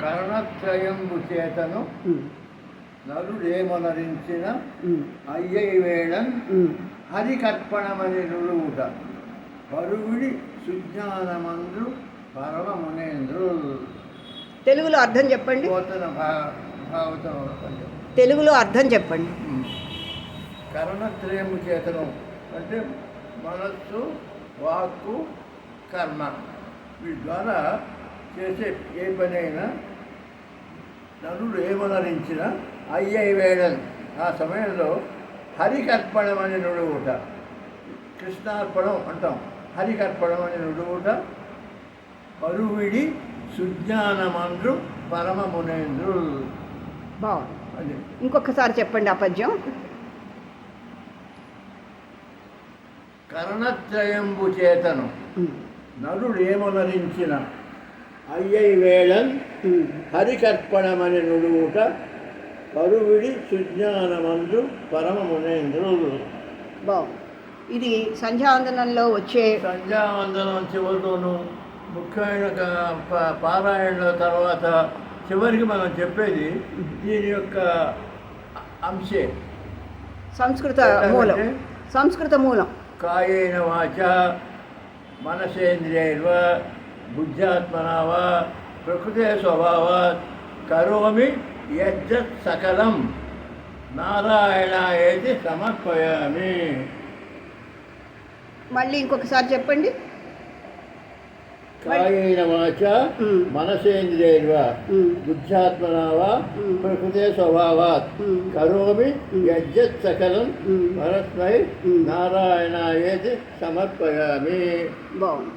కరణత్రయంబు చేతను ఉమ్, అయ్యై వేళన్. హరికర్పణమని నుడువుట పరువుడి సుజ్ఞానమందు పరమమునేంద్రు తెలుగులో అర్థం చెప్పండి. తెలుగులో అర్థం చెప్పండి. కరణత్రయము చేతనం అంటే మనస్సు వాక్కు కర్మ. వీటి ద్వారా చేసే ఏ పనైనా నరుడు ఏమనరించిన అయ్యై వేళన్ ఆ సమయంలో హరికర్పణం అని నుడువుట. కృష్ణార్పణం అంటాం. హరికర్పణం అని నుడువుట. పరువిడి సుజ్ఞానమంద్రు పరమమునేంద్రు. బాగుంది. ఇంకొకసారి చెప్పండి ఆ పద్యం. కరణత్రయంబు చేతను. నరుడేమనరించిన అయ్యై వేళన్ ఉమ్. హరికర్పణమని నుడువుట పరువిడి సుజ్ఞానమందు పరమమునేంద్రుడు. బాగుంది ఇది సంధ్యావందనంలో వచ్చే సంధ్యావందనం చివరిలోను ముఖ్యమైన క- ప- పారాయణల తర్వాత చివరికి మనం చెప్పేది దీని యొక్క అంశే. సంస్కృత మూలం. సంస్కృత మూలం. కాయేన వాచ మనసేంద్రియైర్వ బుద్ధ్యాత్మనా వా ప్రకృతే స్వభావాత్ కరోమి యజ్జత్ సకలం నారాయణాయేతి సమర్పయామి మళ్ళీ ఇంకొకసారి చెప్పండి కాయేన వాచ ఉమ్. మనసేంద్రియైర్వ ఉమ్, బుద్ధ్యాత్మనా వా ఉమ్. ప్రకృతే స్వభావాత్. కరోమి. యజ్జత్ సకలం. పరస్మై ఉమ్. నారాయణాయేతి సమర్పయామి బాగుంది